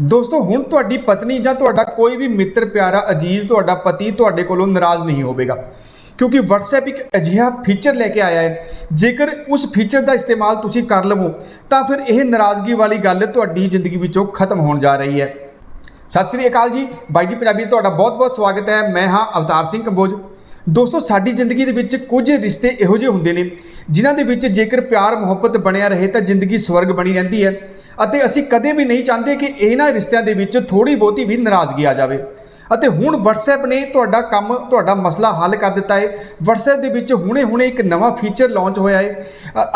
ਦੋਸਤੋ, ਹੁਣ ਤੁਹਾਡੀ ਪਤਨੀ ਜਾਂ ਤੁਹਾਡਾ ਕੋਈ ਵੀ ਮਿੱਤਰ, ਪਿਆਰਾ, ਅਜੀਜ਼ ਤੁਹਾਡਾ ਪਤੀ ਤੁਹਾਡੇ ਕੋਲੋਂ ਨਾਰਾਜ਼ ਨਹੀਂ ਹੋਵੇਗਾ। ਕਿਉਂਕਿ WhatsApp ਇੱਕ ਅਜਿਹਾ ਫੀਚਰ ਲੈ ਕੇ ਆਇਆ ਹੈ। ਜੇਕਰ ਉਸ ਫੀਚਰ ਦਾ ਇਸਤੇਮਾਲ ਤੁਸੀਂ ਕਰ ਲਵੋ, ਤਾਂ ਫਿਰ ਇਹ ਨਾਰਾਜ਼ਗੀ ਵਾਲੀ ਗੱਲ ਤੁਹਾਡੀ ਜ਼ਿੰਦਗੀ ਵਿੱਚੋਂ ਖਤਮ ਹੋਣ ਜਾ ਰਹੀ ਹੈ। ਸਤਿ ਸ੍ਰੀ ਅਕਾਲ ਜੀ। ਬਾਈ ਜੀ, ਪੰਜਾਬੀ ਤੁਹਾਡਾ ਬਹੁਤ-ਬਹੁਤ ਸਵਾਗਤ ਹੈ। ਮੈਂ ਹਾਂ ਅਵਤਾਰ ਸਿੰਘ ਕੰਬੋਜ। ਦੋਸਤੋ, ਸਾਡੀ ਜ਼ਿੰਦਗੀ ਦੇ ਵਿੱਚ ਕੁਝ ਰਿਸ਼ਤੇ ਇਹੋ ਜਿਹੇ ਹੁੰਦੇ ਨੇ, ਜਿਨ੍ਹਾਂ ਦੇ ਵਿੱਚ ਜੇਕਰ ਪਿਆਰ ਮੁਹੱਬਤ ਬਣਿਆ ਰਹੇ, ਤਾਂ ਜ਼ਿੰਦਗੀ ਸਵਰਗ ਬਣੀ ਰਹਿੰਦੀ ਹੈ। ਅਤੇ ਅਸੀਂ ਕਦੇ ਵੀ ਨਹੀਂ ਚਾਹੁੰਦੇ ਕਿ ਇਹਨਾਂ ਰਿਸ਼ਤਿਆਂ ਦੇ ਵਿੱਚ ਥੋੜੀ ਬਹੁਤੀ ਵੀ ਨਾਰਾਜ਼ਗੀ ਆ ਜਾਵੇ। ਅਤੇ ਹੁਣ WhatsApp ਨੇ ਤੁਹਾਡਾ ਕੰਮ, ਤੁਹਾਡਾ ਮਸਲਾ ਹੱਲ ਕਰ ਦਿੱਤਾ ਹੈ WhatsApp ਦੇ ਵਿੱਚ ਹੁਣੇ-ਹੁਣੇ ਇੱਕ ਨਵਾਂ ਫੀਚਰ ਲਾਂਚ ਹੋਇਆ ਹੈ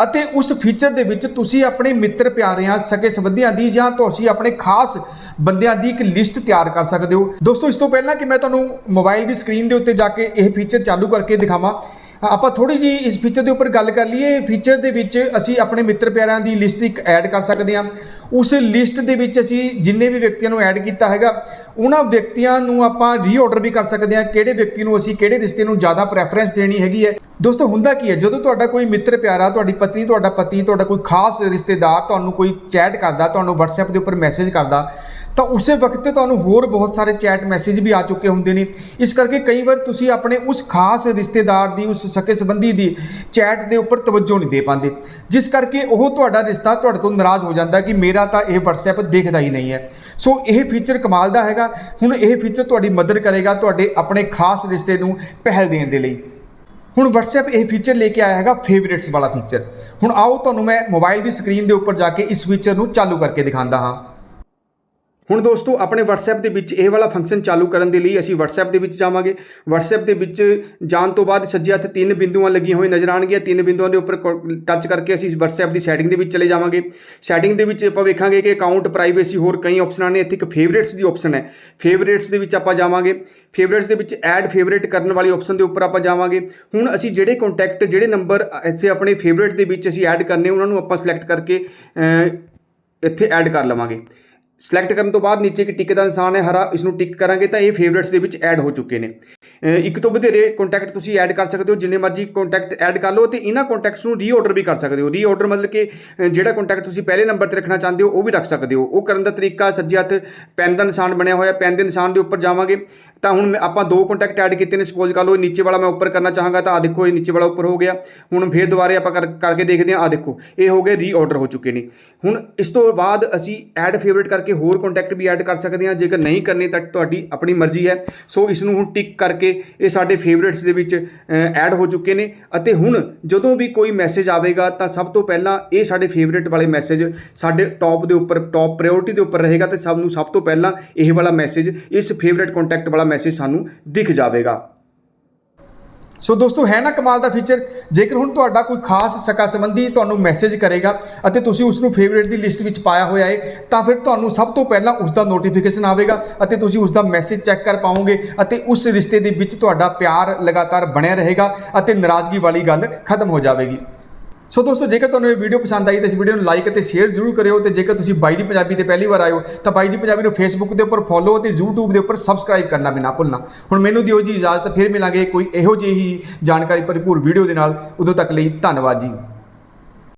ਅਤੇ ਉਸ ਫੀਚਰ ਦੇ ਵਿੱਚ ਤੁਸੀਂ ਆਪਣੇ ਮਿੱਤਰ ਪਿਆਰਿਆਂ, ਸਕੇ ਸੰਬੰਧੀਆਂ ਦੀ ਜਾਂ ਤੁਸੀਂ ਆਪਣੇ ਖਾਸ ਬੰਦਿਆਂ ਦੀ ਇੱਕ ਲਿਸਟ ਤਿਆਰ ਕਰ ਸਕਦੇ ਹੋ। ਦੋਸਤੋ, ਇਸ ਤੋਂ ਪਹਿਲਾਂ ਕਿ ਮੈਂ ਤੁਹਾਨੂੰ ਮੋਬਾਈਲ ਦੀ ਸਕਰੀਨ ਦੇ ਉੱਤੇ ਜਾ ਕੇ ਇਹ ਫੀਚਰ ਚਾਲੂ ਕਰਕੇ ਦਿਖਾਵਾਂ ਆਪਾਂ ਥੋੜੀ ਜੀ ਇਸ ਫੀਚਰ ਦੇ ਉੱਪਰ ਗੱਲ ਕਰ ਲਈਏ। ਫੀਚਰ ਦੇ ਵਿੱਚ ਅਸੀਂ ਆਪਣੇ ਮਿੱਤਰ ਪਿਆਰਿਆਂ ਦੀ ਲਿਸਟ ਇੱਕ ਐਡ ਕਰ ਸਕਦੇ ਹਾਂ। ਉਸ ਲਿਸਟ ਦੇ ਵਿੱਚ ਅਸੀਂ ਜਿੰਨੇ ਵੀ ਵਿਅਕਤੀਆਂ ਨੂੰ ਐਡ ਕੀਤਾ ਹੈਗਾ, ਉਹਨਾਂ ਵਿਅਕਤੀਆਂ ਨੂੰ ਆਪਾਂ ਰੀਆਰਡਰ ਵੀ ਕਰ ਸਕਦੇ ਹਾਂ। ਕਿਹੜੇ ਵਿਅਕਤੀ ਨੂੰ ਅਸੀਂ ਕਿਹੜੇ ਰਿਸ਼ਤੇ ਨੂੰ ਜ਼ਿਆਦਾ ਪ੍ਰੈਫਰੈਂਸ ਦੇਣੀ ਹੈਗੀ ਹੈ। ਦੋਸਤੋ, ਹੁੰਦਾ ਕੀ ਹੈ? ਜਦੋਂ ਤੁਹਾਡਾ ਕੋਈ ਮਿੱਤਰ ਪਿਆਰਾ, ਤੁਹਾਡੀ ਪਤਨੀ, ਤੁਹਾਡਾ ਪਤੀ, ਤੁਹਾਡਾ ਕੋਈ ਖਾਸ ਰਿਸ਼ਤੇਦਾਰ ਤੁਹਾਨੂੰ ਕੋਈ ਚੈਟ ਕਰਦਾ, ਤੁਹਾਨੂੰ WhatsApp ਦੇ ਉੱਪਰ ਮੈਸੇਜ ਕਰਦਾ ਤਾਂ ਉਸੇ ਵਕਤ ਤੇ ਤੁਹਾਨੂੰ ਹੋਰ ਬਹੁਤ ਸਾਰੇ ਚੈਟ ਮੈਸੇਜ ਵੀ ਆ ਚੁੱਕੇ ਹੁੰਦੇ ਨੇ। ਇਸ ਕਰਕੇ ਕਈ ਵਾਰ ਤੁਸੀਂ ਆਪਣੇ ਉਸ ਖਾਸ ਰਿਸ਼ਤੇਦਾਰ ਦੀ, ਉਸ ਸਕੇ ਸੰਬੰਧੀ ਦੀ ਚੈਟ ਦੇ ਉੱਪਰ ਤਵੱਜੋ ਨਹੀਂ ਦੇ ਪਾਉਂਦੇ। ਜਿਸ ਕਰਕੇ ਉਹ ਤੁਹਾਡਾ ਰਿਸ਼ਤਾ ਤੁਹਾਡੇ ਤੋਂ ਨਾਰਾਜ਼ ਹੋ ਜਾਂਦਾ ਕਿ ਮੇਰਾ ਤਾਂ ਇਹ WhatsApp ਦੇਖਦਾ ਹੀ ਨਹੀਂ ਹੈ। ਸੋ ਇਹ ਫੀਚਰ ਕਮਾਲ ਦਾ ਹੈਗਾ। ਹੁਣ ਇਹ ਫੀਚਰ ਤੁਹਾਡੀ ਮਦਦ ਕਰੇਗਾ ਤੁਹਾਡੇ ਆਪਣੇ ਖਾਸ ਰਿਸ਼ਤੇ ਨੂੰ ਪਹਿਲ ਦੇਣ ਦੇ ਲਈ। ਹੁਣ WhatsApp ਇਹ ਫੀਚਰ ਲੈ ਕੇ ਆਇਆ ਹੈਗਾ ਫੇਵਰਿਟਸ ਵਾਲਾ ਫੀਚਰ ਹੁਣ ਆਓ ਤੁਹਾਨੂੰ ਮੈਂ ਮੋਬਾਈਲ ਦੀ ਸਕਰੀਨ ਦੇ ਉੱਪਰ ਜਾ ਕੇ ਇਸ ਫੀਚਰ ਨੂੰ ਚਾਲੂ ਕਰਕੇ ਦਿਖਾਉਂਦਾ ਹਾਂ। ਹੁਣ ਦੋਸਤੋ, ਆਪਣੇ WhatsApp ਦੇ ਵਿੱਚ ਇਹ ਵਾਲਾ ਫੰਕਸ਼ਨ ਚਾਲੂ ਕਰਨ ਦੇ ਲਈ ਅਸੀਂ WhatsApp ਦੇ ਵਿੱਚ ਜਾਵਾਂਗੇ। WhatsApp ਦੇ ਵਿੱਚ ਜਾਣ ਤੋਂ ਬਾਅਦ ਸੱਜੇ ਹੱਥ ਤਿੰਨ ਬਿੰਦੂਆਂ ਲੱਗੀਆਂ ਹੋਈਆਂ ਨਜ਼ਰ ਆਣਗੀਆਂ ਤਿੰਨ ਬਿੰਦੂਆਂ ਦੇ ਉੱਪਰ ਟੱਚ ਕਰਕੇ ਅਸੀਂ WhatsApp ਦੀ ਸੈਟਿੰਗ ਦੇ ਵਿੱਚ ਚਲੇ ਜਾਵਾਂਗੇ। ਸੈਟਿੰਗ ਦੇ ਵਿੱਚ ਆਪਾਂ ਵੇਖਾਂਗੇ ਕਿ ਅਕਾਊਂਟ ਪ੍ਰਾਈਵੇਸੀ ਹੋਰ ਕਈ ਆਪਸ਼ਨਾਂ ਨੇ। ਇੱਥੇ ਇੱਕ ਫੇਵਰੇਟਸ ਦੀ ਆਪਸ਼ਨ ਹੈ। ਫੇਵਰੇਟਸ ਦੇ ਵਿੱਚ ਆਪਾਂ ਜਾਵਾਂਗੇ। ਫੇਵਰੇਟਸ ਦੇ ਵਿੱਚ ਐਡ ਫੇਵਰੇਟ ਕਰਨ ਵਾਲੀ ਆਪਸ਼ਨ ਦੇ ਉੱਪਰ ਆਪਾਂ ਜਾਵਾਂਗੇ। ਹੁਣ ਅਸੀਂ ਜਿਹੜੇ ਕੰਟੈਕਟ ਜਿਹੜੇ ਨੰਬਰ ਇੱਥੇ ਆਪਣੇ ਫੇਵਰੇਟ ਦੇ ਵਿੱਚ ਅਸੀਂ ਐਡ ਕਰਨੇ, ਉਹਨਾਂ ਨੂੰ ਆਪਾਂ ਸਿਲੈਕਟ ਕਰਕੇ ਇੱਥੇ ਐਡ ਕਰ ਲਵਾਂਗੇ। ਸਿਲੈਕਟ ਕਰਨ ਤੋਂ ਬਾਅਦ ਨੀਚੇ ਇੱਕ ਟਿਕ ਦਾ ਨਿਸ਼ਾਨ ਹੈ ਹਰਾ, ਇਸ ਨੂੰ ਟਿਕ ਕਰਾਂਗੇ ਤਾਂ ਇਹ ਫੇਵਰਿਟਸ ਦੇ ਵਿੱਚ ਐਡ ਹੋ ਚੁੱਕੇ ਨੇ। ਇੱਕ ਤੋਂ ਵਧੇਰੇ ਕੰਟੈਕਟ ਤੁਸੀਂ ਐਡ ਕਰ ਸਕਦੇ ਹੋ, ਜਿੰਨੇ ਮਰਜ਼ੀ ਕੰਟੈਕਟ ਐਡ ਕਰ ਲਓ ਤੇ ਇਹਨਾਂ ਕੰਟੈਕਟਸ ਨੂੰ ਰੀਆਰਡਰ ਵੀ ਕਰ ਸਕਦੇ ਹੋ। ਰੀਆਰਡਰ ਮਤਲਬ ਕਿ ਜਿਹੜਾ ਕੰਟੈਕਟ ਤੁਸੀਂ ਪਹਿਲੇ ਨੰਬਰ ਤੇ ਰੱਖਣਾ ਚਾਹੁੰਦੇ ਹੋ, ਉਹ ਵੀ ਰੱਖ ਸਕਦੇ ਹੋ। ਉਹ ਕਰਨ ਦਾ ਤਰੀਕਾ ਸੱਜੇ ਹੱਥ ਪੈਨ ਦਾ ਨਿਸ਼ਾਨ ਬਣਿਆ ਹੋਇਆ ਪੈਨ ਦੇ ਨਿਸ਼ਾਨ ਦੇ ਉੱਪਰ ਜਾਵਾਂਗੇ। ਤਾਂ ਹੁਣ ਮੈਂ- ਆਪਾਂ ਦੋ ਕੰਟੈਕਟ ਐਡ ਕੀਤੇ ਨੇ ਸਪੋਜ਼ ਕਰ ਲਓ, ਇਹ ਨੀਚੇ ਵਾਲਾ ਮੈਂ ਉੱਪਰ ਕਰਨਾ ਚਾਹਾਂਗਾ ਤਾਂ ਆ ਦੇਖੋ, ਇਹ ਨੀਚੇ ਵਾਲਾ ਉੱਪਰ ਹੋ ਗਿਆ। ਹੁਣ ਫੇਰ ਦੁਬਾਰੇ ਆਪਾਂ ਕਰ- ਕਰਕੇ ਦੇਖਦੇ ਹਾਂ ਆ ਦੇਖੋ, ਇਹ ਹੋ ਗਏ ਰੀਆਰਡਰ ਹੋ ਚੁੱਕੇ ਨੇ। ਹੁਣ ਇਸ ਤੋਂ ਬਾਅਦ ਅਸੀਂ ਐਡ ਫੇਵਰਿਟ ਕਰਕੇ ਹੋਰ ਕੰਟੈਕਟ ਵੀ ਐਡ ਕਰ ਸਕਦੇ ਹਾਂ, ਜੇਕਰ ਨਹੀਂ ਕਰਨੇ ਤਾਂ ਤੁਹਾਡੀ ਆਪਣੀ ਮਰਜ਼ੀ ਹੈ। ਸੋ ਇਸ ਨੂੰ ਹੁਣ ਟਿਕ ਕਰਕੇ ਇਹ ਸਾਡੇ ਫੇਵਰਿਟਸ ਦੇ ਵਿੱਚ ਐਡ ਹੋ ਚੁੱਕੇ ਨੇ। ਅਤੇ ਹੁਣ ਜਦੋਂ ਵੀ ਕੋਈ ਮੈਸੇਜ ਆਵੇਗਾ ਤਾਂ ਸਭ ਤੋਂ ਪਹਿਲਾਂ ਇਹ ਸਾਡੇ ਫੇਵਰਿਟ ਵਾਲੇ ਮੈਸੇਜ ਸਾਡੇ ਟੌਪ ਦੇ ਉੱਪਰ ਟੌਪ ਪ੍ਰਾਇੋਰਟੀ ਦੇ ਉੱਪਰ ਰਹੇਗਾ ਤੇ ਸਭ ਨੂੰ ਸਭ ਤੋਂ ਪਹਿਲਾਂ ਇਹ ਵਾਲਾ ਮੈਸੇਜ ਇਸ ਫੇਵਰਿਟ ਕੰਟੈਕਟ ਵਾਲਾ ਮੈਸੇਜ ਸਾਨੂੰ ਦਿਖ ਜਾਵੇਗਾ। ਸੋ ਦੋਸਤੋ, ਹੈ ਨਾ ਕਮਾਲ ਦਾ ਫੀਚਰ ਜੇਕਰ ਹੁਣ ਤੁਹਾਡਾ ਕੋਈ ਖਾਸ ਸਕਾ ਸੰਬੰਧੀ ਤੁਹਾਨੂੰ ਮੈਸੇਜ ਕਰੇਗਾ ਅਤੇ ਤੁਸੀਂ ਉਸ ਨੂੰ ਫੇਵਰਿਟ ਦੀ ਲਿਸਟ ਵਿੱਚ ਪਾਇਆ ਹੋਇਆ ਹੈ, ਤਾਂ ਫਿਰ ਤੁਹਾਨੂੰ ਸਭ ਤੋਂ ਪਹਿਲਾਂ ਉਸ ਦਾ ਨੋਟੀਫਿਕੇਸ਼ਨ ਆਵੇਗਾ ਅਤੇ ਤੁਸੀਂ ਉਸ ਦਾ ਮੈਸੇਜ ਚੈੱਕ ਕਰ ਪਾਓਗੇ ਅਤੇ ਉਸ ਰਿਸ਼ਤੇ ਦੇ ਵਿੱਚ ਤੁਹਾਡਾ ਪਿਆਰ ਲਗਾਤਾਰ ਬਣਿਆ ਰਹੇਗਾ ਅਤੇ ਨਾਰਾਜ਼ਗੀ ਵਾਲੀ ਗੱਲ ਖਤਮ ਹੋ ਜਾਵੇਗੀ। ਸੋ ਦੋਸਤੋ, ਜੇਕਰ ਤੁਹਾਨੂੰ ਇਹ ਵੀਡੀਓ ਪਸੰਦ ਆਈ ਤਾਂ ਇਸ ਵੀਡੀਓ ਨੂੰ ਲਾਈਕ ਅਤੇ ਸ਼ੇਅਰ ਜ਼ਰੂਰ ਕਰਿਓ ਤੇ ਜੇਕਰ ਤੁਸੀਂ ਬਾਈ ਜੀ ਪੰਜਾਬੀ ਤੇ ਪਹਿਲੀ ਵਾਰ ਆਇਓ ਤਾਂ ਬਾਈ ਜੀ ਪੰਜਾਬੀ ਨੂੰ ਫੇਸਬੁੱਕ ਦੇ ਉੱਪਰ ਫੋਲੋ ਅਤੇ YouTube ਦੇ ਉੱਪਰ ਸਬਸਕ੍ਰਾਈਬ ਕਰਨਾ ਵੀ ਨਾ ਭੁੱਲਣਾ। ਹੁਣ ਮੈਨੂੰ ਦਿਓ ਜੀ ਇਜਾਜ਼ਤ, ਫਿਰ ਮਿਲਾਂਗੇ ਕੋਈ ਇਹੋ ਜਿਹੀ ਜਾਣਕਾਰੀ ਭਰਪੂਰ ਵੀਡੀਓ ਦੇ ਨਾਲ। ਉਦੋਂ ਤੱਕ ਲਈ ਧੰਨਵਾਦ ਜੀ।